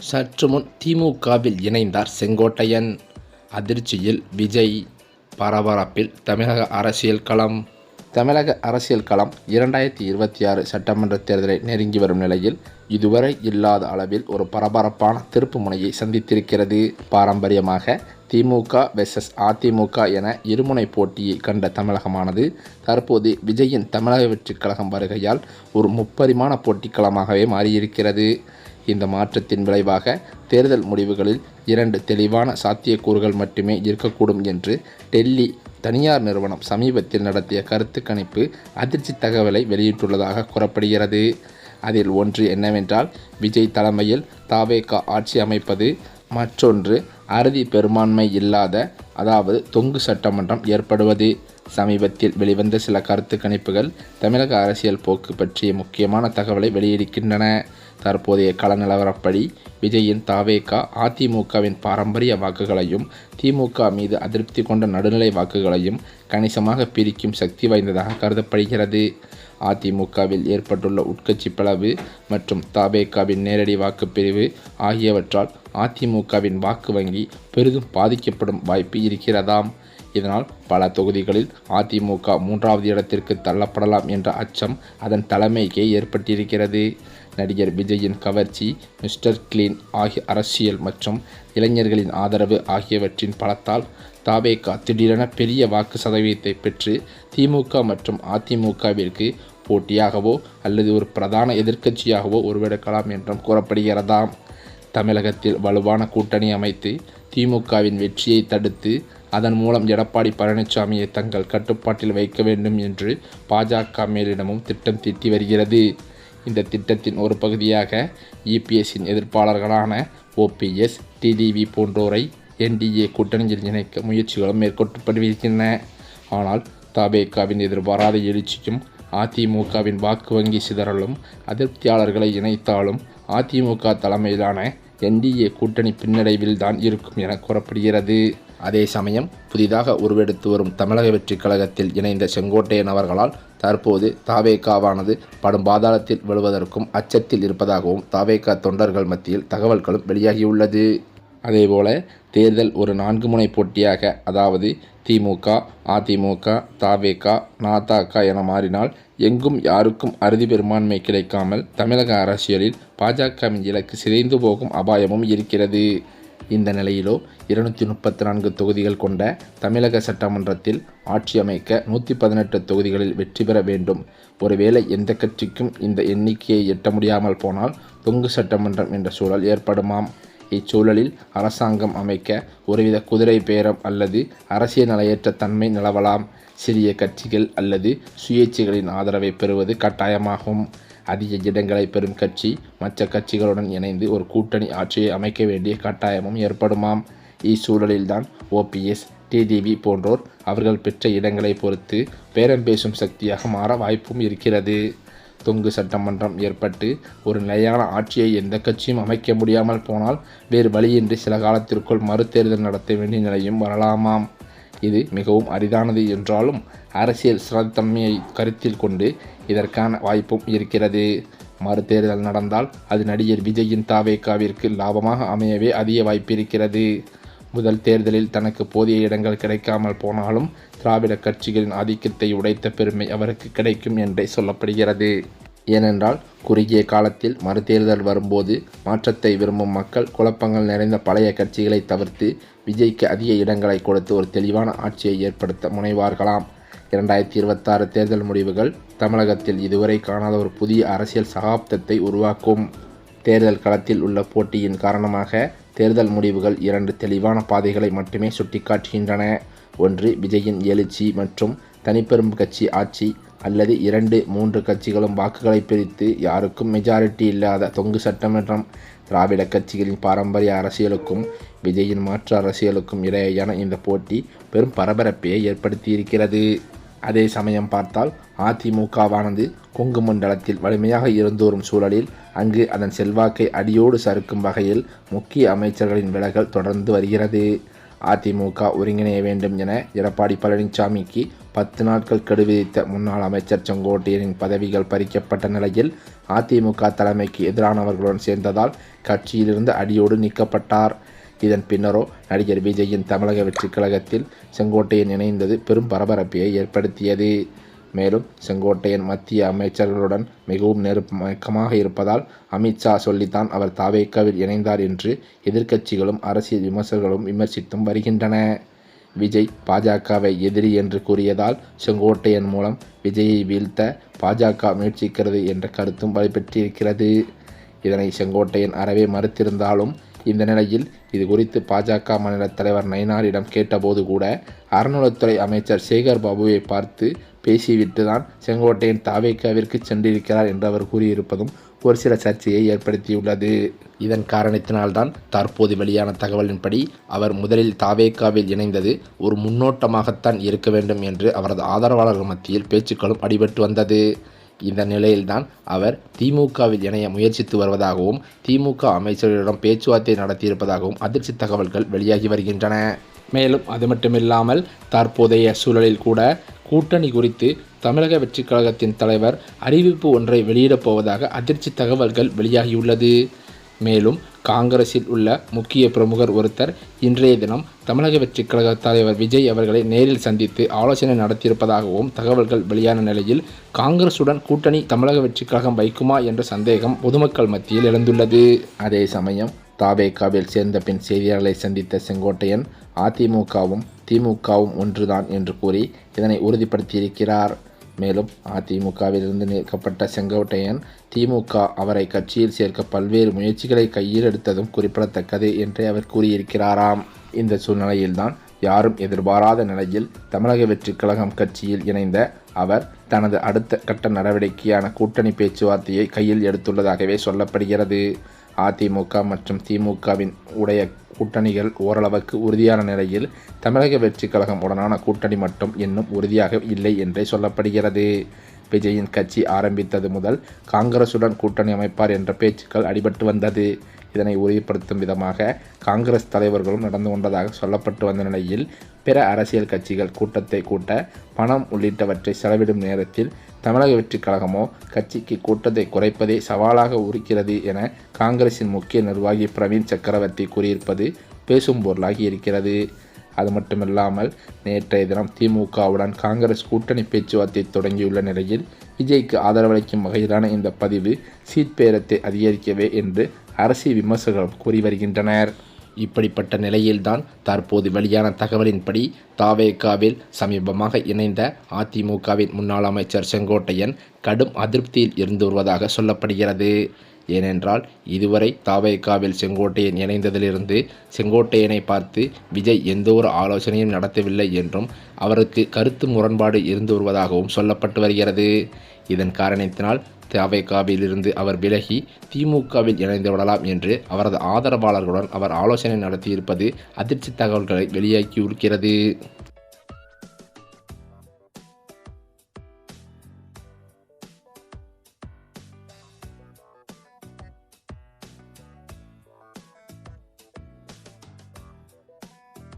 சற்று முன் திமுகவில் இணைந்தார் செங்கோட்டையன். அதிர்ச்சியில் விஜய் பரபரப்பில் தமிழக அரசியல் களம். தமிழக அரசியல் களம் இரண்டாயிரத்தி இருபத்தி ஆறு சட்டமன்ற தேர்தலை நெருங்கி வரும் நிலையில் இதுவரை இல்லாத அளவில் ஒரு பரபரப்பான திருப்பு முனையை சந்தித்திருக்கிறது. பாரம்பரியமாக திமுக வெர்சஸ் அதிமுக என இருமுனை போட்டியை கண்ட தமிழகமானது தற்போது விஜயின் தமிழக வெற்றிக் கழகம் வருகையால் ஒரு முப்பரிமாண போட்டிக்களமாகவே மாறியிருக்கிறது. இந்த மாற்றத்தின் விளைவாக தேர்தல் முடிவுகளில் இரண்டு தெளிவான சாத்தியக்கூறுகள் மட்டுமே இருக்கக்கூடும் என்று டெல்லி தனியார் நிறுவனம் சமீபத்தில் நடத்திய கருத்து கணிப்பு அதிர்ச்சி தகவலை வெளியிட்டுள்ளதாக கூறப்படுகிறது. அதில் ஒன்று என்னவென்றால் விஜய் தலைமையில் தாவேகா ஆட்சி அமைப்பது மற்றொன்று அறுதி பெரும்பான்மை இல்லாத அதாவது தொங்கு சட்டமன்றம் ஏற்படுவது. சமீபத்தில் வெளிவந்த சில கருத்து கணிப்புகள் தமிழக அரசியல் போக்கு பற்றிய முக்கியமான தகவலை வெளியிடுகின்றன. தற்போதைய கள நிலவரப்படி விஜயின் தாவேகா அதிமுகவின் பாரம்பரிய வாக்குகளையும் திமுக மீது அதிருப்தி கொண்ட நடுநிலை வாக்குகளையும் கணிசமாக பிரிக்கும் சக்தி வாய்ந்ததாக கருதப்படுகிறது. அதிமுகவில் ஏற்பட்டுள்ள உட்கட்சி பிளவு மற்றும் தாபேகாவின் நேரடி வாக்குப்பிரிவு ஆகியவற்றால் அதிமுகவின் வாக்கு வங்கி பெரிதும் பாதிக்கப்படும் வாய்ப்பு இருக்கிறதாம். இதனால் பல தொகுதிகளில் அதிமுக மூன்றாவது இடத்திற்கு தள்ளப்படலாம் என்ற அச்சம் அதன் தலைமைக்கே ஏற்பட்டிருக்கிறது. நடிகர் விஜயின் கவர்ச்சி மிஸ்டர் கிளீன் ஆகிய அரசியல் மற்றும் இளைஞர்களின் ஆதரவு ஆகியவற்றின் பலத்தால் தாபேகா திடீரென பெரிய வாக்கு சதவீதத்தை பெற்று திமுக மற்றும் அதிமுகவிற்கு போட்டியாகவோ அல்லது ஒரு பிரதான எதிர்க்கட்சியாகவோ உருவெடுக்கலாம் என்றும் கூறப்படுகிறதாம். தமிழகத்தில் வலுவான கூட்டணி அமைத்து திமுகவின் வெற்றியை தடுத்து அதன் மூலம் எடப்பாடி பழனிசாமியை தங்கள் கட்டுப்பாட்டில் வைக்க வேண்டும் என்று பாஜக மேலிடமும் திட்டம் தீட்டி வருகிறது. இந்த திட்டத்தின் ஒரு பகுதியாக இபிஎஸ்ஸின் எதிர்ப்பாளர்களான ஓபிஎஸ் டிடிவி போன்றோரை என்டிஏ கூட்டணியில் இணைக்க முயற்சிகளும் மேற்கொள்ளப்படுகின்றன ஆனால் தபேகாவின் எதிர்பாராத எழுச்சியும் அதிமுகவின் வாக்கு வங்கி சிதறலும் அதிருப்தியாளர்களை இணைத்தாலும் அதிமுக தலைமையிலான என்டிஏ கூட்டணி பின்னடைவில் தான் இருக்கும் என கூறப்படுகிறது. அதே சமயம் புதிதாக உருவெடுத்து வரும் தமிழக வெற்றிக் கழகத்தில் இணைந்த செங்கோட்டையன் அவர்களால் தற்போது தாவேகாவானது படும் பாதாளத்தில் விழுவதற்கும் அச்சத்தில் இருப்பதாகவும் தாவேகா தொண்டர்கள் மத்தியில் தகவல்களும் வெளியாகியுள்ளது. அதேபோல தேர்தல் ஒரு நான்கு முனை போட்டியாக அதாவது திமுக அதிமுக தாவேகா நாதாக்கா என மாறினால் எங்கும் யாருக்கும் அறுதி பெரும்பான்மை கிடைக்காமல் தமிழக அரசியலில் பாஜகவின் இலக்கு சிதைந்து போகும் அபாயமும் இருக்கிறது. இந்த நிலையிலோ இருநூற்றி முப்பத்தி நான்கு தொகுதிகள் கொண்ட தமிழக சட்டமன்றத்தில் ஆட்சி அமைக்க நூற்றி பதினெட்டு தொகுதிகளில் வெற்றி பெற வேண்டும். ஒருவேளை எந்த கட்சிக்கும் இந்த எண்ணிக்கையை எட்ட முடியாமல் போனால் தொங்கு சட்டமன்றம் என்ற சூழல் ஏற்படுமாம். இச்சூழலில் அரசாங்கம் அமைக்க ஒருவித குதிரை பேரம் அல்லது அரசியல் நிலையற்ற தன்மை நிலவலாம். சிறிய கட்சிகள் அல்லது சுயேட்சைகளின் ஆதரவை பெறுவது கட்டாயமாகும். அதிக இடங்களை பெறும் கட்சி மற்ற கட்சிகளுடன் இணைந்து ஒரு கூட்டணி ஆட்சியை அமைக்க வேண்டிய கட்டாயமும் ஏற்படுமாம். இச்சூழலில்தான் ஓபிஎஸ் டிடிவி போன்றோர் அவர்கள் பெற்ற இடங்களை பொறுத்து பேரம் பேசும் சக்தியாக மாற வாய்ப்பும் இருக்கிறது. தொங்கு சட்டமன்றம் ஏற்பட்டு ஒரு நிலையான ஆட்சியை எந்த கட்சியும் அமைக்க முடியாமல் போனால் வேறு வழியின்றி சில காலத்திற்குள் மறுதேர்தல் நடத்த வேண்டிய நிலையும் வரலாமாம். இது மிகவும் அரிதானது என்றாலும் அரசியல் சிறத்தன்மையை கருத்தில் கொண்டு இதற்கான வாய்ப்பும் இருக்கிறது. மறுதேர்தல் நடந்தால் அது நடிகர் விஜயின் தாவேக்காவிற்கு லாபமாக அமையவே அதிக வாய்ப்பு இருக்கிறது. முதல் தேர்தலில் தனக்கு போதிய இடங்கள் கிடைக்காமல் போனாலும் திராவிட கட்சிகளின் ஆதிக்கத்தை உடைத்த பெருமை அவருக்கு கிடைக்கும் என்றே சொல்லப்படுகிறது. ஏனென்றால் குறுகிய காலத்தில் மறுதேர்தல் வரும்போது மாற்றத்தை விரும்பும் மக்கள் குழப்பங்கள் நிறைந்த பழைய கட்சிகளை தவிர்த்து விஜய்க்கு அதிக இடங்களை கொடுத்து ஒரு தெளிவான ஆட்சியை ஏற்படுத்த முனைவார்களாம். இரண்டாயிரத்தி இருபத்தாறு தேர்தல் முடிவுகள். தமிழகத்தில் இதுவரை காணாத ஒரு புதிய அரசியல் சகாப்தத்தை உருவாக்கும் தேர்தல் களத்தில் உள்ள போட்டியின் காரணமாக தேர்தல் முடிவுகள் இரண்டு தெளிவான பாதைகளை மட்டுமே சுட்டிக்காட்டுகின்றன. ஒன்று விஜயின் எழுச்சி மற்றும் தனிப்பெரும் கட்சி ஆட்சி அல்லது இரண்டு மூன்று கட்சிகளும் வாக்குகளை பிரித்து யாருக்கும் மெஜாரிட்டி இல்லாத தொங்கு சட்டமன்றம் திராவிட கட்சிகளின் பாரம்பரிய அரசியலுக்கும் விஜயின் மாற்று அரசியலுக்கும் இடையேயான இந்த போட்டி பெரும் பரபரப்பையை ஏற்படுத்தியிருக்கிறது. அதே சமயம் பார்த்தால் அதிமுகவானது கொங்கு மண்டலத்தில் வலிமையாக இருந்து வரும் சூழலில் அங்கு அதன் செல்வாக்கை அடியோடு சறுக்கும் வகையில் முக்கிய அமைச்சர்களின் விலகல் தொடர்ந்து வருகிறது. அதிமுக ஒருங்கிணைய வேண்டும் என எடப்பாடி பழனிசாமிக்கு பத்து நாட்கள் கெடு விதித்த முன்னாள் அமைச்சர் செங்கோட்டையனின் பதவிகள் பறிக்கப்பட்ட நிலையில் அதிமுக தலைமைக்கு எதிரானவர்களுடன் சேர்ந்ததால் கட்சியிலிருந்து அடியோடு நீக்கப்பட்டார். இதன் பின்னரோ நடிகர் விஜயின் தமிழக வெற்றிக் கழகத்தில் செங்கோட்டையன் இணைந்தது பெரும் பரபரப்பை ஏற்படுத்தியது. மேலும் செங்கோட்டையன் மத்திய அமைச்சர்களுடன் மிகவும் நெருக்கமாக இருப்பதால் அமித்ஷா சொல்லித்தான் அவர் தாவேக்காவில் இணைந்தார் என்று எதிர்க்கட்சிகளும் அரசியல் விமர்சகர்களும் விமர்சித்தும் வருகின்றன. விஜய் பாஜகவை எதிரி என்று கூறியதால் செங்கோட்டையன் மூலம் விஜயை வீழ்த்த பாஜக முயற்சிக்கிறது என்ற கருத்தும் வலுப்பெற்றிருக்கிறது. இதனை செங்கோட்டையன் அறவே மறுத்திருந்தாலும் இந்த நிலையில் இது குறித்து பாஜக மாநில தலைவர் நயினாரிடம் கேட்டபோது கூட அறநிலைத்துறை அமைச்சர் சேகர் பாபுவை பார்த்து பேசிவிட்டு தான் செங்கோட்டையன் தாவேக்காவிற்கு சென்றிருக்கிறார் என்று அவர் கூறியிருப்பதும் ஒரு சில சர்ச்சையை ஏற்படுத்தியுள்ளது. இதன் காரணத்தினால்தான் தற்போது வெளியான தகவலின்படி அவர் முதலில் தாவேக்காவில் இணைந்தது ஒரு முன்னோட்டமாகத்தான் இருக்க வேண்டும் என்று அவரது ஆதரவாளர்கள் மத்தியில் பேச்சுக்களும் அடிபட்டு வந்தது. இந்த நிலையில்தான் அவர் திமுகவில் இணைய முயற்சித்து வருவதாகவும் திமுக அமைச்சர்களிடம் பேச்சுவார்த்தை நடத்தியிருப்பதாகவும் அதிர்ச்சி தகவல்கள் வெளியாகி வருகின்றன. மேலும் அது மட்டுமில்லாமல் தற்போதைய சூழலில் கூட கூட்டணி குறித்து தமிழக வெற்றிக் கழகத்தின் தலைவர் அறிவிப்பு ஒன்றை வெளியிடப் போவதாக அதிர்ச்சி தகவல்கள் வெளியாகியுள்ளது. மேலும் காங்கிரஸில் உள்ள முக்கிய பிரமுகர் ஒருத்தர் இன்றைய தினம் தமிழக வெற்றிக் கழக தலைவர் விஜய் அவர்களை நேரில் சந்தித்து ஆலோசனை நடத்தியிருப்பதாகவும் தகவல்கள் வெளியான நிலையில் காங்கிரசுடன் கூட்டணி தமிழக வெற்றிக் கழகம் வைக்குமா என்ற சந்தேகம் பொதுமக்கள் மத்தியில் எழுந்துள்ளது. அதே சமயம் தாவேகாவில் சேர்ந்த பின் செய்தியாளர்களை சந்தித்த செங்கோட்டையன் அதிமுகவும் திமுகவும் ஒன்றுதான் என்று கூறி இதனை உறுதிப்படுத்தியிருக்கிறார். மேலும் அதிமுகவிலிருந்து நீக்கப்பட்ட செங்கோட்டையன் திமுக அவரை கட்சியில் சேர்க்க பல்வேறு முயற்சிகளை கையில் எடுத்ததும் குறிப்பிடத்தக்கது என்று அவர் கூறியிருக்கிறாராம். இந்த சூழ்நிலையில்தான் யாரும் எதிர்பாராத நிலையில் தமிழக வெற்றிக் கழகம் கட்சியில் இணைந்த அவர் தனது அடுத்த கட்ட நடவடிக்கையான கூட்டணி பேச்சுவார்த்தையை கையில் எடுத்துள்ளதாகவே சொல்லப்படுகிறது. அதிமுக மற்றும் திமுகவின் உடைய கூட்டணிகள் ஓரளவுக்கு உறுதியான நிலையில் தமிழக வெற்றிக் கழகம் உடனான கூட்டணி மட்டும் இன்னும் உறுதியாக இல்லை என்றே சொல்லப்படுகிறது. விஜயின் கட்சி ஆரம்பித்தது முதல் காங்கிரசுடன் கூட்டணி அமைப்பார் என்ற பேச்சுக்கள் அடிபட்டு வந்தது. இதனை உறுதிப்படுத்தும் விதமாக காங்கிரஸ் தலைவர்களும் நடந்து கொண்டதாக சொல்லப்பட்டு வந்த நிலையில் பிற அரசியல் கட்சிகள் கூட்டத்தை கூட்ட பணம் உள்ளிட்டவற்றை செலவிடும் நேரத்தில் தமிழக வெற்றிக் கழகமோ கட்சிக்கு கூட்டத்தை குறைப்பதே சவாலாக உரிக்கிறது என காங்கிரசின் முக்கிய நிர்வாகி பிரவீன் சக்கரவர்த்தி கூறியிருப்பது பேசும் பொருளாகி இருக்கிறது. அது மட்டுமில்லாமல் நேற்றைய தினம் திமுகவுடன் காங்கிரஸ் கூட்டணி பேச்சுவார்த்தை தொடங்கியுள்ள நிலையில் விஜய்க்கு ஆதரவளிக்கும் வகையிலான இந்த பதிவு சீட் பேரத்தை அதிகரிக்கவே என்று அரசியல் விமர்சகர்கள் கூறி வருகின்றனர். இப்படிப்பட்ட நிலையில்தான் தற்போது வெளியான தகவலின்படி தாவேகாவில் சமீபமாக இணைந்த அதிமுகவின் முன்னாள் அமைச்சர் செங்கோட்டையன் கடும் அதிருப்தியில் இருந்து வருவதாக சொல்லப்படுகிறது. ஏனென்றால் இதுவரை தாவேகாவில் செங்கோட்டையன் இணைந்ததிலிருந்து செங்கோட்டையனை பார்த்து விஜய் எந்த ஒரு ஆலோசனையும் நடத்தவில்லை என்றும் அவருக்கு கருத்து முரண்பாடு இருந்து வருவதாகவும் சொல்லப்பட்டு வருகிறது. இதன் காரணத்தினால் தவேகாவிலிருந்து அவர் விலகி திமுகவில் இணைந்து விடலாம் என்று அவரது ஆதரவாளர்களுடன் அவர் ஆலோசனை நடத்தியிருப்பது அதிர்ச்சி தகவல்களை வெளியாகியிருக்கிறது